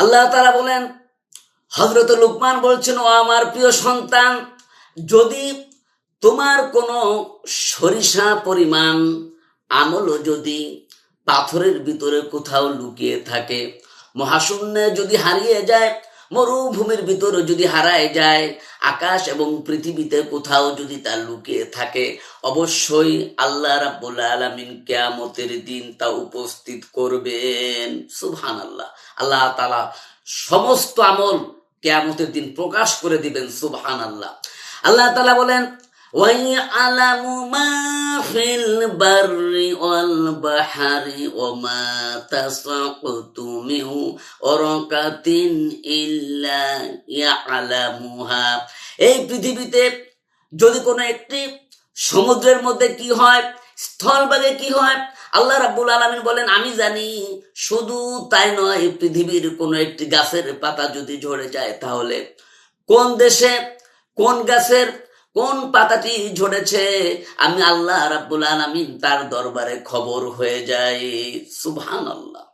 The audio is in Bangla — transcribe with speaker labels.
Speaker 1: আল্লাহ তারা বলেন হজরত লুকমান বলছেন, ও আমার প্রিয় সন্তান, যদি তোমার কোনো সরিষা পরিমাণ আমলও যদি পাথরের ভিতরে কোথাও লুকিয়ে থাকে, মহাশূন্যে যদি হারিয়ে যায় মরুভূমির ভিতর যদি হারায় যায়, আকাশ এবং পৃথিবীতে কোথাও যদি তা লুকিয়ে থাকে, অবশ্যই আল্লাহ রাব্বুল আলামিন কেয়ামতের দিন তা উপস্থিত করবেন। সুবহান আল্লাহ আল্লাহ তালা সমস্ত আমল কেয়ামতের দিন প্রকাশ করে দিবেন সুবহান আল্লাহ আল্লাহ তালা বলেন ويعلم ما في البر والبحر وما تسقط من ورقة إلا يعلمها এই পৃথিবীতে যদি কোনো একটি সমুদ্রের মধ্যে কি হয় স্থলভাগে কি হয় আল্লাহ রাব্বুল আলামিন বলেন আমি জানি শুধু তাই নয় পৃথিবীর কোনো একটি গাছের পাতা যদি ঝরে যায় তাহলে কোন দেশে কোন গাছের কোন পাতাটি ঝরেছে? আমি আল্লাহ রাব্বুল আলমিন তার দরবারে খবর হয়ে যাই। সুবহান আল্লাহ